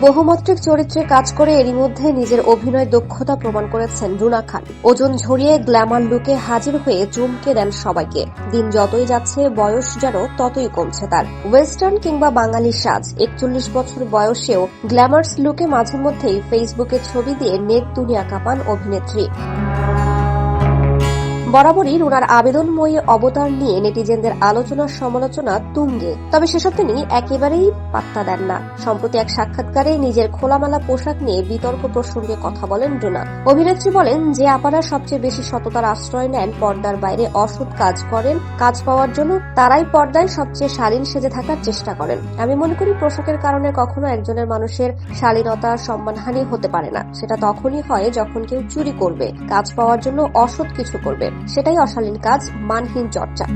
বহুমাত্রিক চরিত্রে কাজ করে এরই মধ্যে নিজের অভিনয় দক্ষতা প্রমাণ করেছেন রুনা খান। ওজন ঝরিয়ে গ্ল্যামার লুকে হাজির হয়ে চমকে দেন সবাইকে। দিন যতই যাচ্ছে, বয়স যেন ততই কমছে তার। ওয়েস্টার্ন কিংবা বাঙালি সাজ, একচল্লিশ বছর বয়সেও গ্ল্যামার্স লুকে মাঝে মধ্যেই ফেসবুকে ছবি দিয়ে নেট দুনিয়া কাঁপান অভিনেত্রী। বরাবরই রুনার আবেদনময়ী অবতার নিয়ে নেটিজেনদের আলোচনা সমালোচনা তুঙ্গে। তবে সেসব তিনি একেবারেই পাত্তা দেন না। সম্প্রতি এক সাক্ষাৎকারে নিজের খোলামেলা পোশাক নিয়ে বিতর্ক প্রসঙ্গে কথা বলেন রুনা। অভিনেত্রী বলেন, যে আপারা সবচেয়ে বেশি সততার আশ্রয় নেন পর্দার বাইরে অসৎ কাজ করেন, কাজ পাওয়ার জন্য, তারাই পর্দায় সবচেয়ে শালীন সেজে থাকার চেষ্টা করেন। আমি মনে করি পোশাকের কারণে কখনো একজনের মানুষের শালীনতা, সম্মানহানি হতে পারে না। সেটা তখনই হয় যখন কেউ চুরি করবে, কাজ পাওয়ার জন্য অসৎ কিছু করবে। সেটাই অশালীন কাজ মানহীন চর্চা।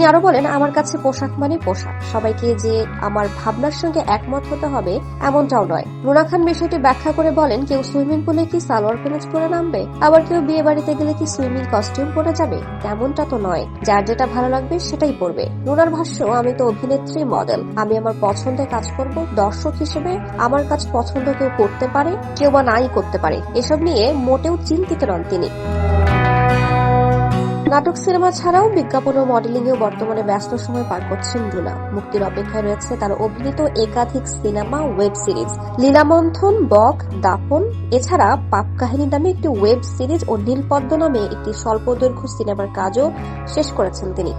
তিনি আরও বলেন, আমার কাছে পোশাক মানে পোশাক। সবাইকে যে আমার ভাবনার সঙ্গে একমত হতে হবে, এমনটাও নয়। রুনা খান বিষয়টি ব্যাখ্যা করে বলেন, কেউ সুইমিং পুলে কি সালোয়ার কামিজ পরে নামবে? আবার কেউ বিয়ে বাড়িতে গেলে কি সুইমিং কস্টিউম পরে যাবে? তেমনটা তো নয়। যার যেটা ভালো লাগবে, সেটাই পরবে। রুনার ভাষ্য, আমি তো অভিনেত্রী, মডেল। আমি আমার পছন্দে কাজ করব। দর্শক হিসেবে আমার কাজ পছন্দ কেউ করতে পারে, কেউ বা নাই করতে পারে। এসব নিয়ে মোটেও চিন্তিত নন তিনি। নাটক সিনেমা ছাড়াও বিজ্ঞাপন ও মডেলিং এ বর্তমানে ব্যস্ত সময় পার করছেন রুনা মুক্তির অপেক্ষায় রয়েছে তার অভিনীত একাধিক সিনেমা ওয়েব সিরিজ। লীলামন্থন, বক, দাপন, এছাড়া পাপ কাহিনী নামে একটি ওয়েব সিরিজ ও নীলপদ্ম নামে একটি স্বল্পদৈর্ঘ্য সিনেমার কাজও শেষ করেছেন তিনি।